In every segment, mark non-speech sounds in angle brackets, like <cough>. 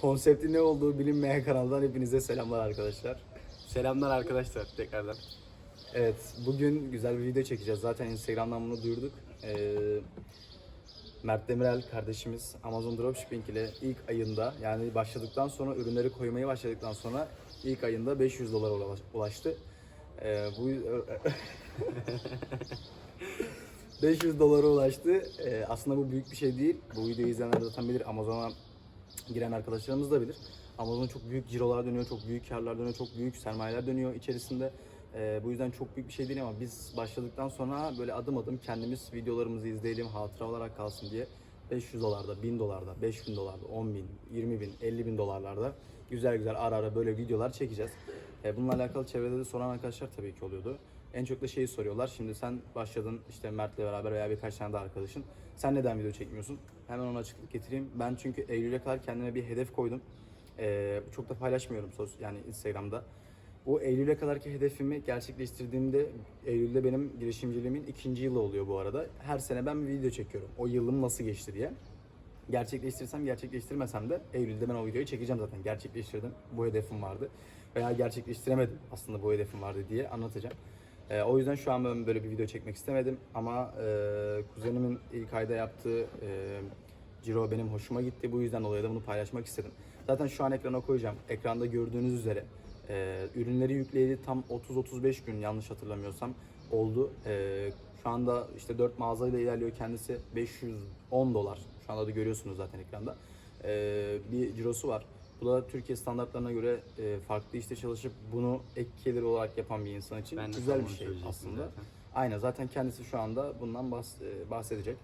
konsepti ne olduğu bilinmeyen kanaldan hepinize selamlar arkadaşlar. Selamlar arkadaşlar tekrardan. Evet, bugün güzel bir video çekeceğiz. Zaten Instagram'dan bunu duyurduk. Ee, Mert Demirel kardeşimiz Amazon Dropshipping ile ilk ayında yani başladıktan sonra ürünleri koymaya başladıktan sonra ilk ayında 500 dolara ulaş- ulaştı. Ee, bu <laughs> 500 dolara ulaştı. Ee, aslında bu büyük bir şey değil. Bu videoyu izleyenler zaten bilir. Amazon'a giren arkadaşlarımız da bilir. Amazon çok büyük cirolar dönüyor, çok büyük karlar dönüyor, çok büyük sermayeler dönüyor içerisinde. Ee, bu yüzden çok büyük bir şey değil ama biz başladıktan sonra böyle adım adım kendimiz videolarımızı izleyelim, hatıra olarak kalsın diye 500 dolarda, 1000 dolarda, 5000 dolarda, 10 bin, 20 bin, 50 bin dolarlarda güzel güzel ara ara böyle videolar çekeceğiz. Ee, bununla alakalı çevrede de soran arkadaşlar tabii ki oluyordu. En çok da şeyi soruyorlar. Şimdi sen başladın işte Mert'le beraber veya birkaç tane daha arkadaşın. Sen neden video çekmiyorsun? Hemen ona açıklık getireyim. Ben çünkü Eylül'e kadar kendime bir hedef koydum. Ee, çok da paylaşmıyorum sos yani Instagram'da. Bu Eylül'e kadarki hedefimi gerçekleştirdiğimde Eylül'de benim girişimciliğimin ikinci yılı oluyor bu arada. Her sene ben bir video çekiyorum. O yılım nasıl geçti diye. Gerçekleştirsem gerçekleştirmesem de Eylül'de ben o videoyu çekeceğim zaten. Gerçekleştirdim. Bu hedefim vardı. Veya gerçekleştiremedim aslında bu hedefim vardı diye anlatacağım. Ee, o yüzden şu an ben böyle bir video çekmek istemedim. Ama e, kuzenimin ilk ayda yaptığı e, Ciro benim hoşuma gitti. Bu yüzden dolayı da bunu paylaşmak istedim. Zaten şu an ekrana koyacağım. Ekranda gördüğünüz üzere e, ürünleri yükleyeli tam 30-35 gün yanlış hatırlamıyorsam oldu. E, şu anda işte 4 mağazayla ilerliyor kendisi. 510 dolar. Şu anda da görüyorsunuz zaten ekranda. E, bir cirosu var. Bu da Türkiye standartlarına göre e, farklı işte çalışıp bunu ek gelir olarak yapan bir insan için Ben güzel bir şey aslında. zaten. Aynen zaten kendisi şu anda bundan e, bahsedecek.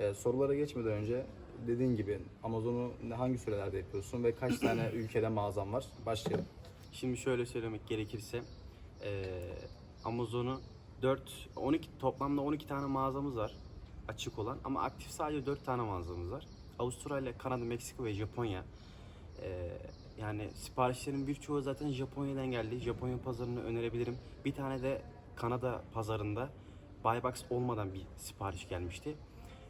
E, sorulara geçmeden önce dediğin gibi Amazon'u hangi sürelerde yapıyorsun ve kaç tane <clears throat> ülkede mağazan var? Başlayalım. Şimdi şöyle söylemek gerekirse Amazon'u 4 12 toplamda 12 tane mağazamız var açık olan ama aktif sadece 4 tane mağazamız var. Avustralya, Kanada, Meksika ve Japonya. Eee, yani siparişlerin birçoğu zaten Japonya'dan geldi. Japonya pazarını önerebilirim. Bir tane de Kanada pazarında Buybox olmadan bir sipariş gelmişti.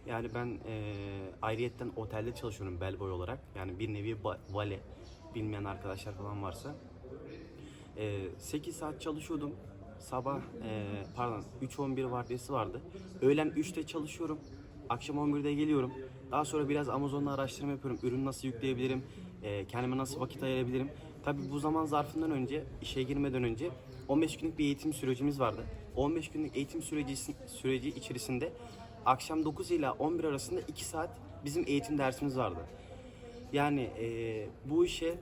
Yani ben eee ayrıyetten otelde çalışıyorum bellboy olarak. Yani bir nevi vale bilmeyen arkadaşlar falan varsa. Ee, 8 saat çalışıyordum. Sabah e, pardon 3.11 vardiyası vardı. Öğlen 3'te çalışıyorum. Akşam 11'de geliyorum. Daha sonra biraz Amazon'da araştırma yapıyorum. Ürün nasıl yükleyebilirim? e, kendime nasıl vakit ayırabilirim? Tabii bu zaman zarfından önce, işe girmeden önce 15 günlük bir eğitim sürecimiz vardı. 15 günlük eğitim süreci, süreci içerisinde akşam 9 ile 11 arasında 2 saat bizim eğitim dersimiz vardı. Yani e, bu işe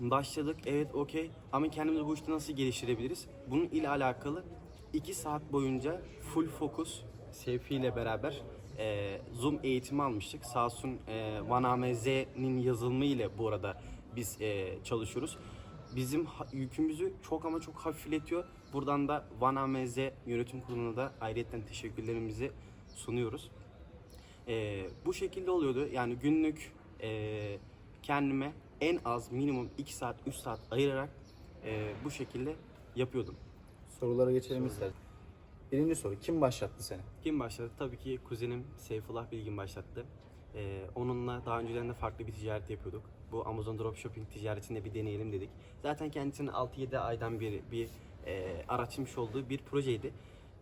başladık evet okey ama kendimizi bu işte nasıl geliştirebiliriz? Bunun ile alakalı 2 saat boyunca full fokus Seyfi ile beraber e, Zoom eğitimi almıştık. Sağ olsun e, VanAMZ'nin yazılımı ile bu arada biz e, çalışıyoruz. Bizim yükümüzü çok ama çok hafifletiyor. Buradan da VanAMZ yönetim kuruluna da ayrıyetten teşekkürlerimizi sunuyoruz. Ee, bu şekilde oluyordu. Yani günlük e, kendime en az minimum 2 saat 3 saat ayırarak e, bu şekilde yapıyordum. Sorulara geçelim istersen. Birinci soru kim başlattı seni? Kim başladı? Tabii ki kuzenim Seyfullah Bilgin başlattı. Ee, onunla daha önceden de farklı bir ticaret yapıyorduk. Bu Amazon Dropshipping ticaretinde bir deneyelim dedik. Zaten kendisinin 6-7 aydan bir bir e, araçmış olduğu bir projeydi.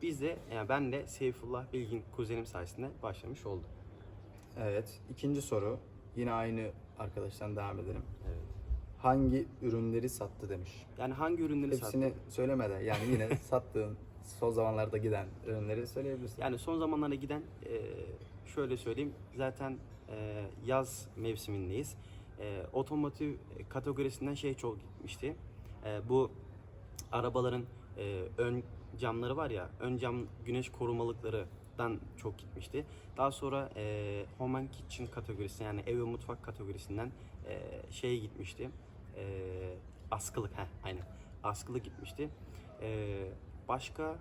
Biz de, yani ben de Seyfullah Bilgin kuzenim sayesinde başlamış oldum. Evet. İkinci soru yine aynı arkadaştan devam edelim. Evet. Hangi ürünleri sattı demiş. Yani hangi ürünleri Hepsini sattım? söylemede yani yine <laughs> sattığın son zamanlarda giden ürünleri söyleyebilirsin. Yani son zamanlarda giden e, şöyle söyleyeyim zaten e, yaz mevsimindeyiz. E, otomotiv kategorisinden şey çok gitmişti. E, bu arabaların ön camları var ya ön cam güneş korumalıklarından çok gitmişti. Daha sonra Home and Kitchen kategorisi yani ev ve mutfak kategorisinden e, şeye gitmişti. Askılık ha aynen askılık gitmişti. Başka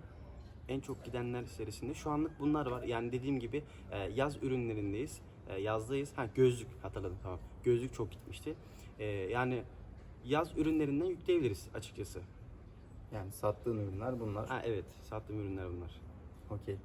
en çok gidenler içerisinde şu anlık bunlar var. Yani dediğim gibi e, yaz ürünlerindeyiz. E, yazdayız. Ha gözlük hatırladım tamam. Gözlük çok gitmişti. E, yani yaz ürünlerinden yükleyebiliriz açıkçası. Yani sattığın ürünler bunlar. Ha evet sattığım ürünler bunlar. Okey.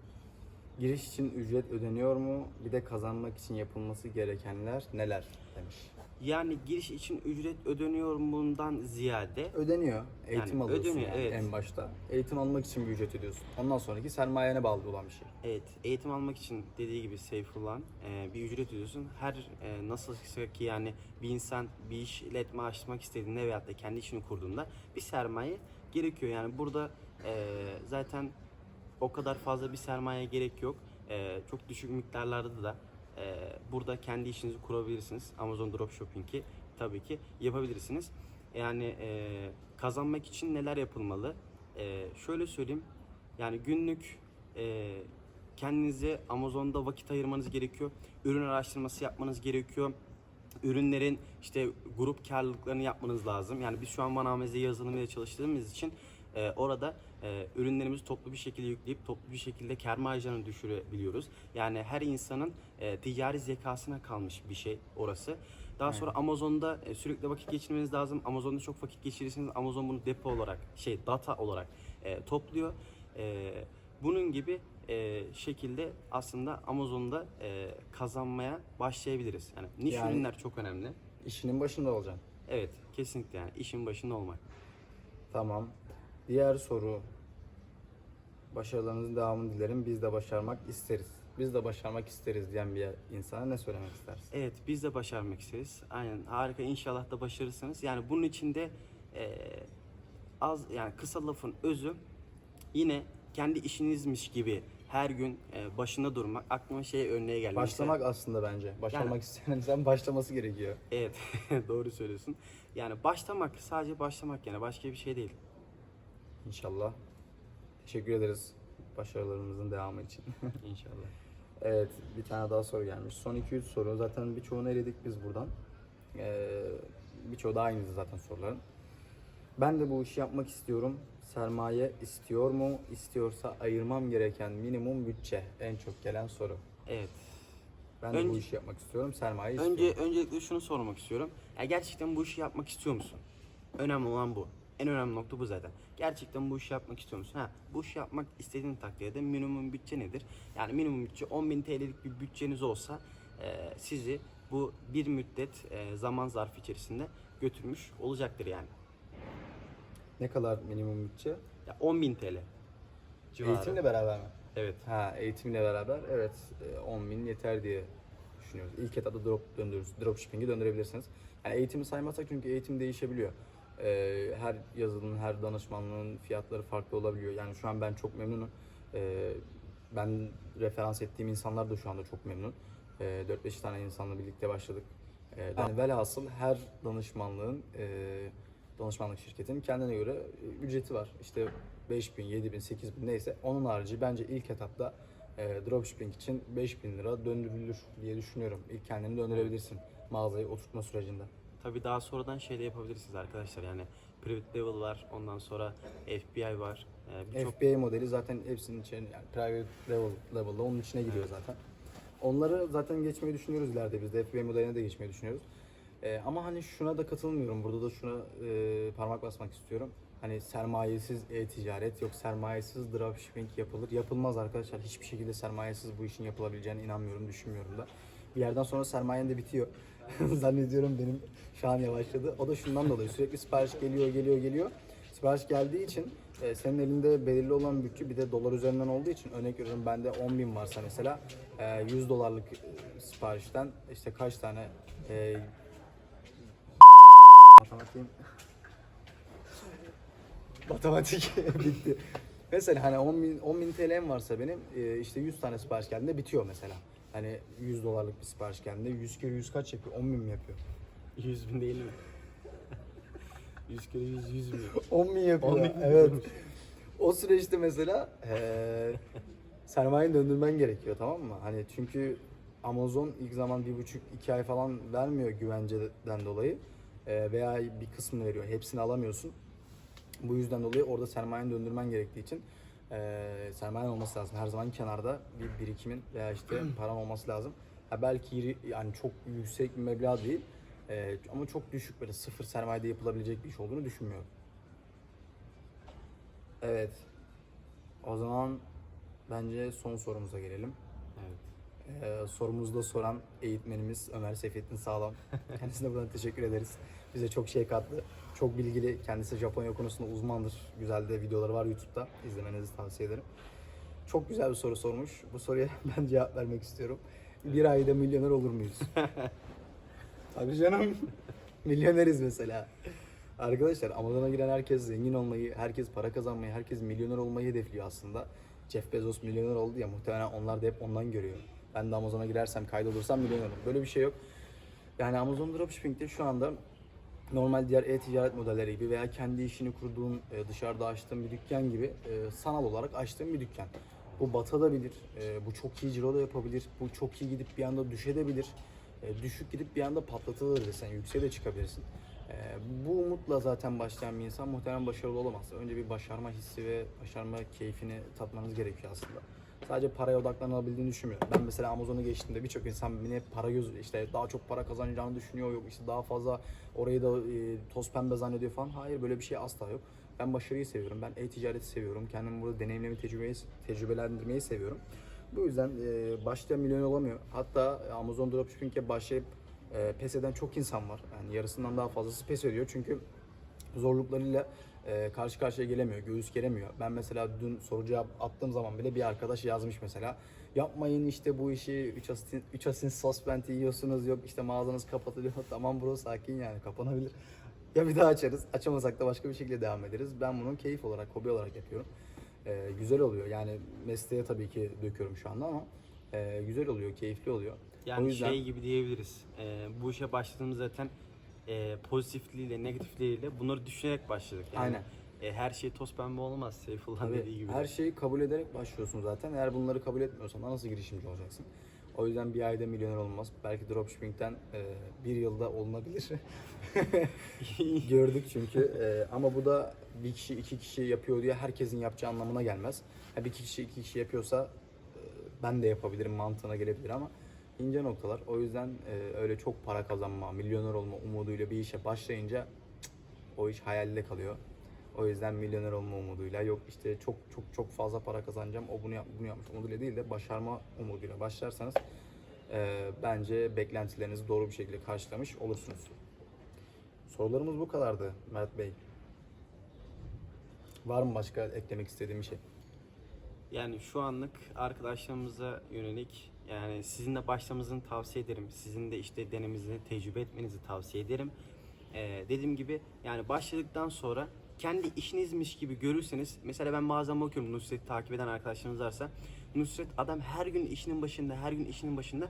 Giriş için ücret ödeniyor mu? Bir de kazanmak için yapılması gerekenler neler demiş. Yani giriş için ücret ödeniyor bundan ziyade Ödeniyor. Eğitim Yani alıyorsun ödeniyor, yani evet. en başta. Eğitim almak için bir ücret ödüyorsun. Ondan sonraki sermayene bağlı olan bir şey. Evet, eğitim almak için dediği gibi Seyfullah'ın e, bir ücret ödüyorsun. Her e, nasıl ki yani bir insan bir işletme açmak istediğinde veyahut da kendi işini kurduğunda bir sermaye gerekiyor. Yani burada e, zaten o kadar fazla bir sermaye gerek yok. E, çok düşük miktarlarda da e, burada kendi işinizi kurabilirsiniz. Amazon Dropshipping'i tabii ki yapabilirsiniz. Yani e, kazanmak için neler yapılmalı? E, şöyle söyleyeyim. Yani günlük e, kendinize Amazon'da vakit ayırmanız gerekiyor. Ürün araştırması yapmanız gerekiyor. Ürünlerin işte grup karlılıklarını yapmanız lazım. Yani biz şu an Vanameze yazılımıyla çalıştığımız için e, orada e, ürünlerimizi toplu bir şekilde yükleyip toplu bir şekilde kar marjlarını düşürebiliyoruz. Yani her insanın e, ticari zekasına kalmış bir şey orası. Daha sonra Amazon'da e, sürekli vakit geçirmeniz lazım. Amazon'da çok vakit geçirirseniz Amazon bunu depo olarak, şey data olarak e, topluyor. E, bunun gibi e, şekilde aslında Amazon'da e, kazanmaya başlayabiliriz. Yani niş Yani- ürünler çok önemli. İşinin başında olacaksın. Evet, kesinlikle yani işin başında olmak. Tamam. Diğer soru. Başarılarınızın devamını dilerim. Biz de başarmak isteriz. Biz de başarmak isteriz diyen bir insana ne söylemek istersin? Evet, biz de başarmak isteriz. Aynen, harika. İnşallah da başarırsınız. Yani bunun içinde e, az yani kısa lafın özü yine kendi işinizmiş gibi her gün e, başında durmak aklıma şey örneğe geldi. Başlamak aslında bence. Başarmak Yani- isteyen insan başlaması gerekiyor. Evet, <laughs> doğru söylüyorsun. Yani başlamak, sadece başlamak yani başka bir şey değil. İnşallah. Teşekkür ederiz başarılarımızın devamı için. <laughs> İnşallah. evet, bir tane daha soru gelmiş. Son 2-3 soru. Zaten birçoğunu eledik biz buradan. Ee, birçoğu da aynıydı zaten soruların. Ben de bu işi yapmak istiyorum. Sermaye istiyor mu? İstiyorsa ayırmam gereken minimum bütçe. En çok gelen soru. Evet. Ben de bu Önce- işi yapmak istiyorum. Sermaye istiyorum. Önce öncelikle şunu sormak istiyorum. Ya gerçekten bu işi yapmak istiyor musun? Önemli olan bu. En önemli nokta bu zaten. Gerçekten bu işi yapmak istiyor musun? Ha, bu işi yapmak istediğin takdirde minimum bütçe nedir? Yani minimum bütçe 10.000 TL'lik bir bütçeniz olsa e, sizi bu bir müddet e, zaman zarfı içerisinde götürmüş olacaktır yani. Ne kadar minimum bütçe? Ya 10.000 TL civarı. Eğitimle beraber mi? Evet. Ha, eğitimle beraber evet e, 10 bin yeter diye düşünüyoruz. İlk etapta drop döndürürüz, dropshipping'i döndürebilirsiniz. Yani eğitimi saymazsak çünkü eğitim değişebiliyor. Ee, her yazılımın, her danışmanlığın fiyatları farklı olabiliyor. Yani şu an ben çok memnunum. Ee, ben referans ettiğim insanlar da şu anda çok memnun. Ee, 4-5 tane insanla birlikte başladık. Ee, yani velhasıl her danışmanlığın, e, danışmanlık şirketinin kendine göre e, ücreti var. İşte 5000, 7000, 8000 neyse. Onun harici bence ilk etapta e, dropshipping için 5000 lira döndürülür diye düşünüyorum. İlk kendini döndürebilirsin mağazayı oturtma sürecinde. Tabii daha sonradan şey de yapabilirsiniz arkadaşlar. Yani private level var, ondan sonra FBI var. Ee, birçok FBA modeli zaten hepsinin içine yani private level level'da onun içine giriyor zaten. Onları zaten geçmeyi düşünüyoruz ileride biz de FBA modeline de geçmeyi düşünüyoruz. Ee, ama hani şuna da katılmıyorum. Burada da şuna e, parmak basmak istiyorum. Hani sermayesiz e-ticaret yok sermayesiz dropshipping yapılır. Yapılmaz arkadaşlar. Hiçbir şekilde sermayesiz bu işin yapılabileceğine inanmıyorum, düşünmüyorum da. Bir yerden sonra sermayen de bitiyor. <laughs> Zannediyorum benim şu an yavaşladı. O da şundan dolayı sürekli sipariş geliyor, geliyor, geliyor. Sipariş geldiği için e, senin elinde belirli olan bütçe bir de dolar üzerinden olduğu için örnek veriyorum bende 10 bin varsa mesela e, 100 dolarlık e, siparişten işte kaç tane e, <laughs> matematik <laughs> bitti. Mesela hani 10 bin, 10 bin TL'm varsa benim e, işte 100 tane sipariş geldiğinde bitiyor mesela. Hani 100 dolarlık bir sipariş geldiğinde 100 kere 100 kaç yapıyor? 10 bin mi yapıyor? <laughs> 100 bin değil mi? 100 kere 100, 100 bin. 10 bin yapıyor. 10 bin evet. O süreçte mesela eee sermayeni döndürmen gerekiyor tamam mı? Hani çünkü Amazon ilk zaman bir buçuk iki ay falan vermiyor güvenceden dolayı Eee, veya bir kısmını veriyor. Hepsini alamıyorsun. Bu yüzden dolayı orada sermayeni döndürmen gerektiği için eee sermayen olması lazım. Her zaman kenarda bir birikimin veya işte paran olması lazım. Ha belki yani çok yüksek bir meblağ değil eee, ama çok düşük böyle sıfır sermayede yapılabilecek bir iş olduğunu düşünmüyorum. Evet. O zaman bence son sorumuza gelelim. Evet. Ee, sorumuzu da soran eğitmenimiz Ömer Seyfettin Sağlam. <laughs> Kendisine buradan teşekkür ederiz. Bize çok şey kattı. Çok bilgili. Kendisi Japonya konusunda uzmandır. Güzel de videoları var YouTube'da. İzlemenizi tavsiye ederim. Çok güzel bir soru sormuş. Bu soruya <laughs> ben cevap vermek istiyorum. Bir ayda milyoner olur muyuz? <laughs> Tabii canım. Milyoneriz mesela. Arkadaşlar Amazon'a giren herkes zengin olmayı, herkes para kazanmayı, herkes milyoner olmayı hedefliyor aslında. Jeff Bezos milyoner oldu ya muhtemelen onlar da hep ondan görüyor. Ben de Amazon'a girersem kaydolursam milyonerim. Böyle bir şey yok. Yani Amazon Dropshipping'de şu anda normal diğer e-ticaret modelleri gibi veya kendi işini kurduğun, e, dışarıda açtığın bir dükkan gibi e, sanal olarak açtığın bir dükkan. Bu batabilir, e, bu çok iyi ciro da yapabilir, bu çok iyi gidip bir anda düşebilir, düşük gidip bir anda patlatılır desen, yükseğe de çıkabilirsin. Bu umutla zaten başlayan bir insan muhtemelen başarılı olamaz. Önce bir başarma hissi ve başarma keyfini tatmanız gerekiyor aslında. Sadece paraya odaklanabildiğini düşünmüyorum. Ben mesela Amazon'u geçtiğimde birçok insan beni hep para göz işte daha çok para kazanacağını düşünüyor yok işte daha fazla orayı da e, toz pembe zannediyor falan. Hayır böyle bir şey asla yok. Ben başarıyı seviyorum. Ben e-ticareti seviyorum. Kendimi burada deneyimlemeyi, tecrübeyi, tecrübelendirmeyi seviyorum. Bu yüzden e, başlayan milyon olamıyor. Hatta Amazon Dropshipping'e başlayıp e, pes eden çok insan var. Yani yarısından daha fazlası pes ediyor. Çünkü zorluklarıyla e, karşı karşıya gelemiyor, göğüs geremiyor. Ben mesela dün soru cevap attığım zaman bile bir arkadaş yazmış mesela. Yapmayın işte bu işi 3 asin, 3 asin suspend yiyorsunuz yok işte mağazanız kapatılıyor. <laughs> tamam bro sakin yani kapanabilir. Ya bir daha açarız. Açamasak da başka bir şekilde devam ederiz. Ben bunu keyif olarak, hobi olarak yapıyorum. E, güzel oluyor. Yani mesleğe tabii ki döküyorum şu anda ama e, güzel oluyor, keyifli oluyor. Yani o yüzden şey gibi diyebiliriz. Ee, bu işe başladığımız zaten e, pozitifliğiyle, negatifliğiyle bunları düşünerek başladık. Yani, Aynen. e, her şey toz pembe olmaz Seyfullah'ın Tabii, dediği gibi. her şeyi kabul ederek başlıyorsun zaten. Eğer bunları kabul etmiyorsan nasıl girişimci olacaksın? O yüzden bir ayda milyoner olmaz. Belki dropshipping'den e, bir yılda olunabilir. <laughs> Gördük çünkü. E, ama bu da bir kişi iki kişi yapıyor diye herkesin yapacağı anlamına gelmez. Ha, bir kişi iki kişi yapıyorsa e, ben de yapabilirim mantığına gelebilir ama ince noktalar. O yüzden e, öyle çok para kazanma, milyoner olma umuduyla bir işe başlayınca cık, o iş hayalde kalıyor. O yüzden milyoner olma umuduyla yok işte çok çok çok fazla para kazanacağım o bunu yap, bunu yapmış umuduyla değil de başarma umuduyla başlarsanız e, bence beklentilerinizi doğru bir şekilde karşılamış olursunuz. Sorularımız bu kadardı Mert Bey. Var mı başka eklemek istediğim bir şey? Yani şu anlık arkadaşlarımıza yönelik yani sizin de başlamanızı tavsiye ederim. Sizin de işte denemenizi, tecrübe etmenizi tavsiye ederim. Ee, dediğim gibi yani başladıktan sonra kendi işinizmiş gibi görürseniz mesela ben bazen bakıyorum Nusret'i takip eden arkadaşlarımız varsa Nusret adam her gün işinin başında her gün işinin başında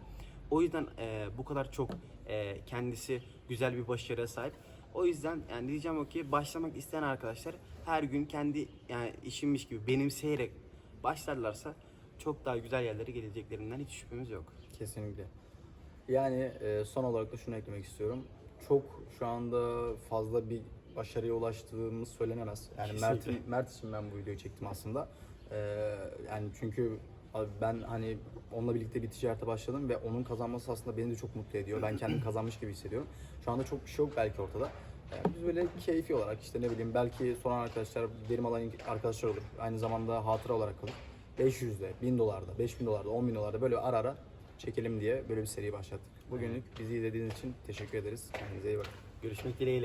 o yüzden e, bu kadar çok e, kendisi güzel bir başarıya sahip. O yüzden yani diyeceğim o ki başlamak isteyen arkadaşlar her gün kendi yani işinmiş gibi benimseyerek başlarlarsa çok daha güzel yerlere geleceklerinden hiç şüphemiz yok. Kesinlikle. Yani e, son olarak da şunu eklemek istiyorum. Çok şu anda fazla bir başarıya ulaştığımız söylenemez. Yani Mert. Mert için ben bu videoyu çektim aslında. E, yani çünkü abi ben hani onunla birlikte bir ticarete başladım ve onun kazanması aslında beni de çok mutlu ediyor. Ben kendim <clears throat> kazanmış gibi hissediyorum. Şu anda çok bir şey yok belki ortada. E, biz böyle keyfi olarak işte ne bileyim belki soran arkadaşlar verim alan arkadaşlar olur. Aynı zamanda hatıra olarak kalır. 500'de, 1000 dolarda, 5000 dolarda, 10 bin dolarda böyle ara ara çekelim diye böyle bir seri başlattık. Bugünlük bizi izlediğiniz için teşekkür ederiz. Kendinize iyi bakın. Görüşmek dileğiyle.